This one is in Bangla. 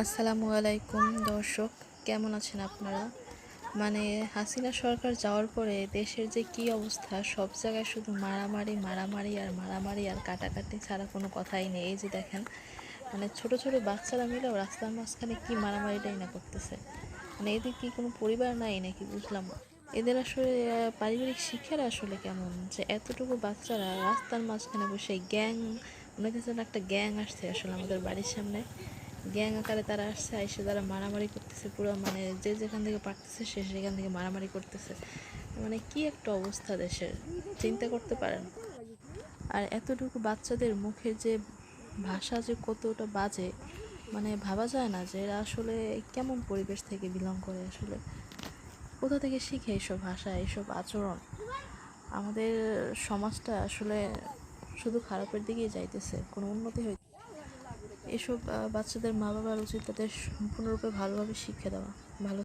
আসসালামু আলাইকুম, দর্শক। কেমন আছেন আপনারা? মানে হাসিনা সরকার যাওয়ার পরে দেশের যে কি অবস্থা, সব জায়গায় শুধু মারামারি মারামারি আর মারামারি আর কাটাকাটি ছাড়া কোনো কথাই নেই। এই যে দেখেন মানে ছোট ছোট বাচ্চারা মিলেও রাস্তার মাঝখানে কি মারামারিটাই না করতেছে। মানে এদের কি কোনো পরিবার নাই নাকি বুঝলাম। এদের আসলে পারিবারিক শিক্ষার আসলে কেমন? যে এতটুকু বাচ্চারা রাস্তার মাঝখানে বসে গ্যাং, মনে হচ্ছে একটা গ্যাং আসছে আসলে আমাদের বাড়ির সামনে। গ্যাং আকারে তারা আসছে এসে তারা মারামারি করতেছে পুরো মানে যে যেখান থেকে পারতেছে সে সেখান থেকে মারামারি করতেছে। মানে কি একটা অবস্থা দেশের, চিন্তা করতে পারেন। আর এতটুকু বাচ্চাদের মুখের যে ভাষা যে কতটা বাজে মানে ভাবা যায় না যে এরা আসলে কেমন পরিবেশ থেকে বিলং করে আসলে। কোথা থেকে শিখে এইসব ভাষা, এইসব আচরণ? আমাদের সমাজটা আসলে শুধু খারাপের দিকেই যাইতেছে, কোনো উন্নতি হই এসব বাচ্চাদের মা বাবার উচিত তাদের সম্পূর্ণরূপে ভালোভাবে শিক্ষা দেওয়া ভালো